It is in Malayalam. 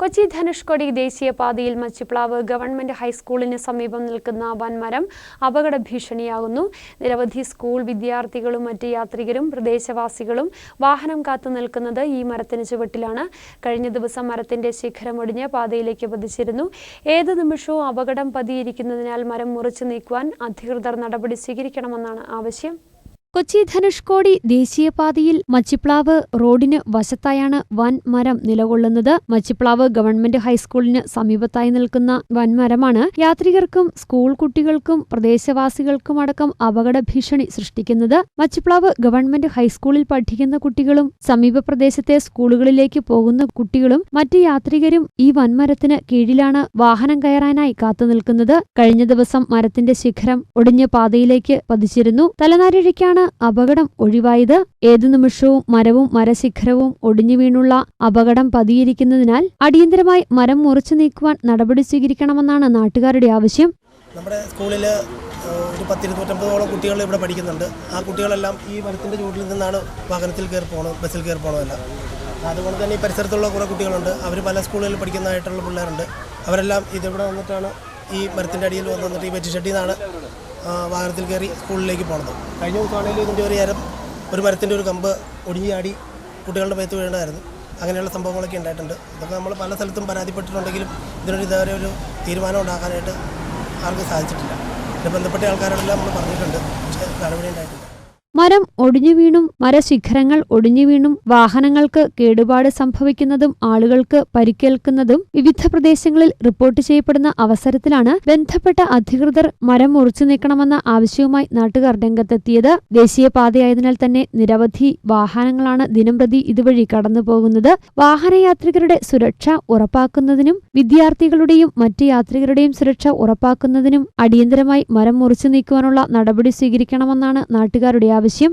കൊച്ചി ധനുഷ്കോടി ദേശീയപാതയിൽ മച്ചിപ്ലാവ് ഗവൺമെന്റ് ഹൈസ്കൂളിന് സമീപം നിൽക്കുന്ന വൻമരം അപകട ഭീഷണിയാകുന്നു. നിരവധി സ്കൂൾ വിദ്യാർത്ഥികളും മറ്റ് യാത്രികരും പ്രദേശവാസികളും വാഹനം കാത്തു നിൽക്കുന്നത് ഈ മരത്തിന് ചുവട്ടിലാണ്. കഴിഞ്ഞ ദിവസം മരത്തിന്റെ ശിഖരമൊടിഞ്ഞ് പാതയിലേക്ക് പതിച്ചിരുന്നു. ഏത് നിമിഷവും അപകടം പതിയിരിക്കുന്നതിനാൽ മരം മുറിച്ചു നീക്കുവാൻ അധികൃതർ നടപടി സ്വീകരിക്കണമെന്നാണ് ആവശ്യം. കൊച്ചി ധനുഷ്കോടി ദേശീയപാതയിൽ മച്ചിപ്ലാവ് റോഡിന് വശത്തായാണ് വൻ മരം നിലകൊള്ളുന്നത്. മച്ചിപ്ലാവ് ഗവൺമെന്റ് ഹൈസ്കൂളിന് സമീപത്തായി നിൽക്കുന്ന വൻമരമാണ് യാത്രികർക്കും സ്കൂൾ കുട്ടികൾക്കും പ്രദേശവാസികൾക്കുമടക്കം അപകട ഭീഷണി സൃഷ്ടിക്കുന്നത്. മച്ചിപ്ലാവ് ഗവൺമെന്റ് ഹൈസ്കൂളിൽ പഠിക്കുന്ന കുട്ടികളും സമീപ പ്രദേശത്തെ സ്കൂളുകളിലേക്ക് പോകുന്ന കുട്ടികളും മറ്റ് യാത്രികരും ഈ വൻമരത്തിന് കീഴിലാണ് വാഹനം കയറാനായി കാത്തുനിൽക്കുന്നത് കഴിഞ്ഞ ദിവസം മരത്തിന്റെ ശിഖരം ഒടിഞ്ഞ പാതയിലേക്ക് പതിച്ചിരുന്നു. തലനാരിഴയ്ക്കാണ് അപകടം ഒഴിവായത് ഏതു നിമിഷവും മരവും മരശിഖരവും ഒടിഞ്ഞു വീണുള്ള അപകടം പതിയിരിക്കുന്നതിനാൽ അടിയന്തരമായി മരം മുറിച്ചു നീക്കുവാൻ നടപടി സ്വീകരിക്കണമെന്നാണ് നാട്ടുകാരുടെ ആവശ്യം. നമ്മുടെ സ്കൂളിൽ ഒരു പത്തിരുന്നൂറ്റമ്പതോളം കുട്ടികൾ ഇവിടെ പഠിക്കുന്നുണ്ട്. ആ കുട്ടികളെല്ലാം ഈ മരത്തിന്റെ ചൂട്ടിൽ നിന്നാണ് വാഹനത്തിൽ കയറി പോകണം ബസ്സിൽ കയറി പോകണമെല്ലാം അതുകൊണ്ട് തന്നെ ഈ പരിസരത്തുള്ള കുറേ കുട്ടികളുണ്ട്. അവർ പല സ്കൂളുകളിൽ പഠിക്കുന്നതായിട്ടുള്ള പിള്ളേരുണ്ട്. അവരെല്ലാം ഇതിവിടെ വന്നിട്ടാണ് ഈ മരത്തിന്റെ അടിയിൽ വന്ന് വന്നിട്ട് ഈ വെറ്റി വാഹനത്തിൽ കയറി സ്കൂളിലേക്ക് പോകുന്നത് കഴിഞ്ഞ ദിവസമാണെങ്കിലും ഇതിന്റെ ഒരു നേരം ഒരു മരത്തിന്റെ ഒരു കമ്പ് ഒടിഞ്ഞു ചാടി കുട്ടികളുടെ മേത്ത് വീഴേണ്ടതായിരുന്നു. അങ്ങനെയുള്ള സംഭവങ്ങളൊക്കെ ഉണ്ടായിട്ടുണ്ട്. അതൊക്കെ നമ്മൾ പല സ്ഥലത്തും പരാതിപ്പെട്ടിട്ടുണ്ടെങ്കിലും ഇതിനൊരു ഇതുവരെ ഒരു തീരുമാനം ഉണ്ടാക്കാനായിട്ട് ആർക്കും സാധിച്ചിട്ടില്ല. പിന്നെ ബന്ധപ്പെട്ട ആൾക്കാരോടെല്ലാം നമ്മൾ പറഞ്ഞിട്ടുണ്ട്. പക്ഷേ നടപടി ഉണ്ടായിട്ടില്ല. മരം ഒടിഞ്ഞു വീണും മരശിഖരങ്ങൾ ഒടിഞ്ഞു വീണും വാഹനങ്ങൾക്ക് കേടുപാട് സംഭവിക്കുന്നതും ആളുകൾക്ക് പരിക്കേൽക്കുന്നതും വിവിധ പ്രദേശങ്ങളിൽ റിപ്പോർട്ട് ചെയ്യപ്പെടുന്ന അവസരത്തിലാണ് ബന്ധപ്പെട്ട അധികൃതർ മരം മുറിച്ചു നീക്കണമെന്ന ആവശ്യവുമായി നാട്ടുകാർ രംഗത്തെത്തിയത്. ദേശീയപാതയായതിനാൽ തന്നെ നിരവധി വാഹനങ്ങളാണ് ദിനംപ്രതി ഇതുവഴി കടന്നുപോകുന്നത്. വാഹനയാത്രികരുടെ സുരക്ഷ ഉറപ്പാക്കുന്നതിനും വിദ്യാർത്ഥികളുടെയും മറ്റ് യാത്രികരുടെയും സുരക്ഷ ഉറപ്പാക്കുന്നതിനും അടിയന്തരമായി മരം മുറിച്ചു നീക്കുവാനുള്ള നടപടി സ്വീകരിക്കണമെന്നാണ് നാട്ടുകാരുടെ ആവശ്യം.